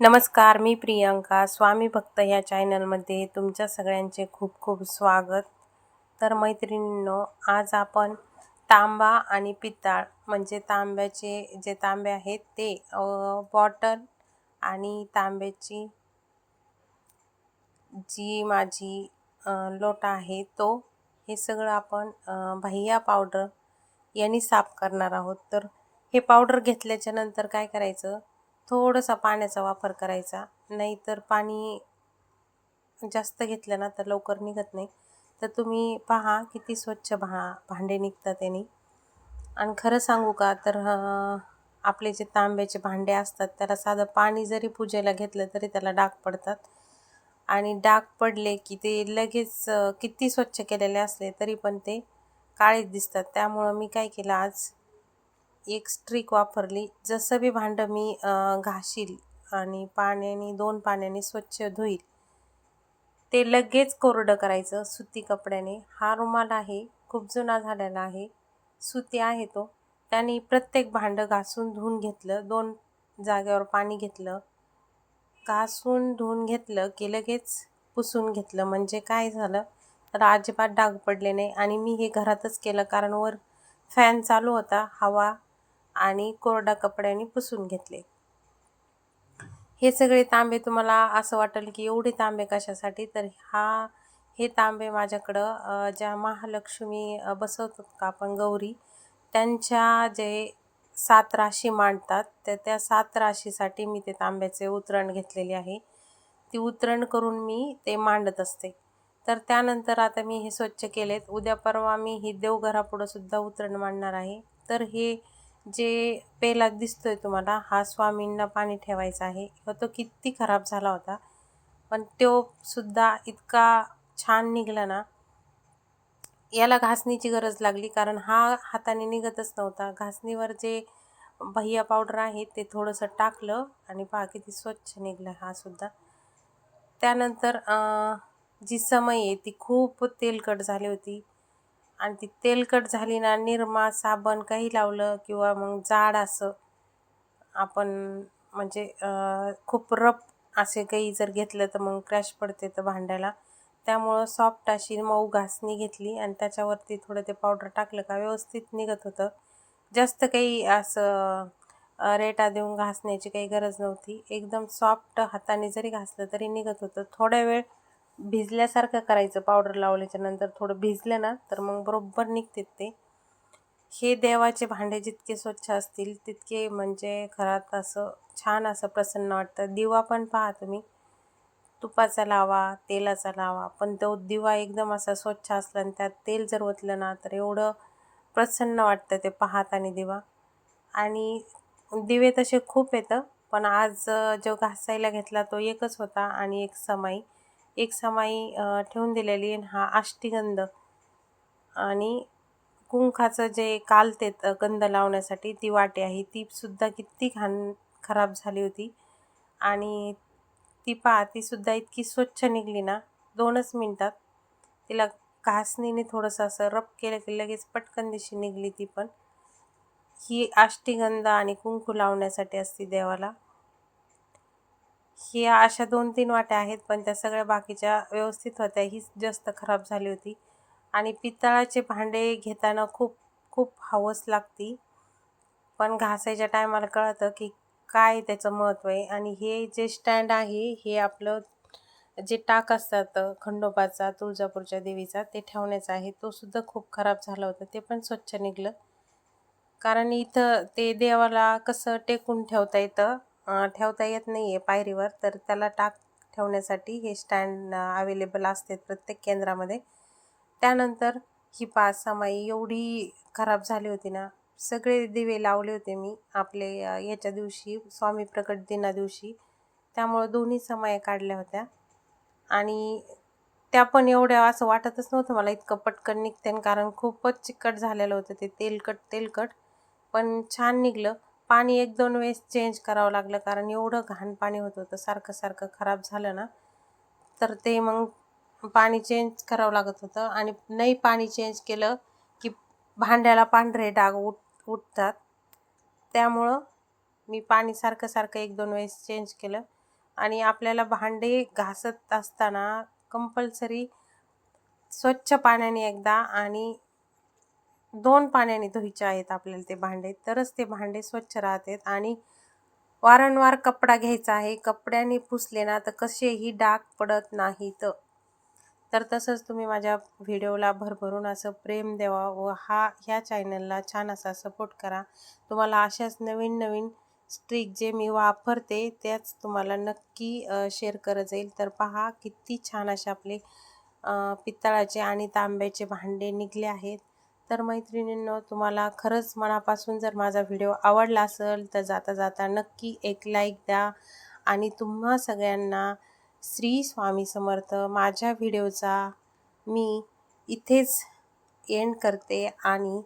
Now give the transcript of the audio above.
नमस्कार मी प्रियांका. स्वामी भक्त या चॅनलमध्ये तुमच्या सगळ्यांचे खूप खूप स्वागत. तर मैत्रिणींनो आज आपण तांबा आणि पित्ताळ म्हणजे तांब्याचे जे तांबे आहेत ते बॉटल आणि तांब्याची जी माझी लोटा आहे तो हे सगळं आपण अ, भैया पावडर यांनी साफ करणार आहोत. तर हे पावडर घेतल्याच्या नंतर काय करायचं? थोडासा पाण्याचा वापर करायचा. नाहीतर पाणी जास्त घेतलं ना तर लवकर निघत नाही. तर तुम्ही पहा किती स्वच्छ भा भांडे निघतात त्याने आणि खरं सांगू का तर आपले जे तांब्याचे भांडे असतात त्याला साधं पाणी जरी पूजेला घेतलं तरी त्याला डाग पडतात. आणि डाग पडले की ते लगेच किती स्वच्छ केलेले असले तरी पण ते काळेच दिसतात. त्यामुळं मी काय केलं आज एक स्ट्रिक वापरली. जसं बी भांडं मी घाशील आणि पाण्याने दोन पाण्याने स्वच्छ धुईल. ते लगेच कोरडं करायचं सुती कपड्याने. हा रुमाल आहे खूप जुना झालेला आहे. सुती आहे तो. त्याने प्रत्येक भांडं घासून धुवून घेतलं. दोन जागेवर पाणी घेतलं. घासून धुवून घेतलं की लगेच पुसून घेतलं. म्हणजे काय झालं? तर अजिबात डाग पडले नाही. आणि मी हे घरातच केलं कारण वर फॅन चालू होता. हवा आणि कोरडा कपड्याने पुसून घेतले. हे सगळे तांबे तुम्हाला असं वाटेल की एवढे तांबे कशासाठी? तर हा हे तांबे माझ्याकडं ज्या महालक्ष्मी बसवतो का आपण गौरी त्यांच्या जे सात राशी मांडतात तर त्या सात राशीसाठी मी ते तांब्याचे उतरण घेतलेले आहे. ती उतरण करून मी ते मांडत असते. तर त्यानंतर आता मी हे स्वच्छ केलेत. उद्या परवा मी ही देवघरापुढं सुद्धा उतरण मांडणार आहे. तर हे जे पेला दिसतोय तुम्हाला हा स्वामींना पाणी ठेवायचा आहे. व तो किती खराब झाला होता. पण तो सुद्धा इतका छान निघाला ना याला घासणीची गरज लागली. कारण हा हाताने निघतच नव्हता. घासणीवर जे भैया पावडर आहे ते थोडंसं टाकलं आणि पहा किती स्वच्छ निघलं हा सुद्धा. त्यानंतर जी समय आहे ती खूप तेलकट झाली होती. आणि ती तेलकट झाली ना निरमा साबण काही लावलं किंवा मग जाड असं आपण म्हणजे खूप रफ असे काही जर घेतलं तर मग क्रॅश पडते तर भांड्याला. त्यामुळं सॉफ्ट अशी मऊ घासणी घेतली आणि त्याच्यावरती थोडं ते पावडर टाकलं का व्यवस्थित निघत होतं. जास्त काही असं रेटा देऊन घासण्याची काही गरज नव्हती. एकदम सॉफ्ट हाताने जरी घासलं तरी निघत होतं. थोड्या वेळ भिजल्यासारखं करायचं पावडर लावल्याच्या नंतर थोडं भिजलं ना तर मग बरोबर निघते ते. हे देवाचे भांडे जितके स्वच्छ असतील तितके म्हणजे घरात असं छान असं प्रसन्न वाटतं. दिवा पण पहा तुम्ही. तुपाचा लावा तेलाचा लावा पण तो दिवा एकदम असा स्वच्छ असला आणि त्यात तेल जर ओतलं ना तर एवढं प्रसन्न वाटतं ते पाहत आणि दिवा. आणि दिवे तसे खूप येतं पण आज जो घासायला घेतला तो एकच होता आणि एक समाई एक समाई ठेवून दिलेली आणि हा अष्टीगंध आणि कुंखाचं जे कालतेत गंध लावण्यासाठी ती वाटी आहे. ती सुद्धा किती घाण खराब झाली होती. आणि ती पा ती सुद्धा इतकी स्वच्छ निघली ना दोनच मिनटात. तिला घासणीने थोडंसं असं रब केलं की लगेच पटकन दिशी निघली ती पण. ही अष्टीगंध आणि कुंकू लावण्यासाठी असते देवाला. की अशा दोन तीन वाट्या आहेत पण त्या सगळ्या बाकीच्या व्यवस्थित होत्या हीच जास्त खराब झाली होती. आणि पितळाचे भांडे घेताना खूप खूप हवस लागती. पण घासायच्या टायमाला कळतं की काय त्याचं महत्त्व आहे. आणि हे जे स्टँड आहे हे आपलं जे टाक असतात खंडोबाचा तुळजापूरच्या देवीचा ते ठेवण्याचा आहे. तो सुद्धा खूप खराब झाला होता. ते पण स्वच्छ निघलं. कारण इथं ते देवाला कसं टेकून ठेवता येतं ठेवता येत नाही आहे पायरीवर तर त्याला टाक ठेवण्यासाठी हे स्टँड अवेलेबल असते प्रत्येक केंद्रामध्ये. त्यानंतर ही पाच समाई एवढी खराब झाली होती ना सगळे दिवे लावले होते मी आपले याच्या दिवशी स्वामी प्रकट दिना दिवशी. त्यामुळं दोन्ही समाया काढल्या होत्या. आणि त्या पण एवढ्या असं वाटतच नव्हतं मला इतकं पटकन निघते कारण खूपच चिकट झालेलं होतं ते तेलकट तेलकट. पण छान निघलं. पाणी एक दोन वेळेस चेंज करावं लागलं. कारण एवढं घाण पाणी होत होतं सारखं सारखं खराब झालं ना तर ते मग पाणी चेंज करावं लागत होतं. आणि नाही पाणी चेंज केलं की भांड्याला पांढरे डाग उठ उठतात. त्यामुळं मी पाणी सारखं सारखं एक दोन वेळेस चेंज केलं. आणि आपल्याला भांडे घासत असताना कंपल्सरी स्वच्छ पाण्याने एकदा आणि दोन पाण्याने धुयचे आहेत आपल्याला ते भांडे तरच ते भांडे स्वच्छ राहतात. आणि वारंवार कपडा घ्यायचा आहे. कपड्याने पुसले ना तर कसेही डाग पडत नाहीत. तर तसंच तुम्ही माझ्या व्हिडिओला भरभरून असं प्रेम द्यावा व हा ह्या चॅनलला छान असा सपोर्ट करा. तुम्हाला अशाच नवीन नवीन स्ट्रिक जे मी वापरते त्याच तुम्हाला नक्की शेअर करत जाईल. तर पहा किती छान असे आपले पितळाचे आणि तांब्याचे भांडे निघले आहेत. तर मैत्रिणींनो तुम्हाला खरंच मनापासून जर माझा व्हिडिओ आवडला असेल तर जाता जाता नक्की एक लाईक द्या. आणि तुम्हा सगळ्यांना श्री स्वामी समर्थ माझ्या व्हिडिओचा मी इथेच एंड करते. आणि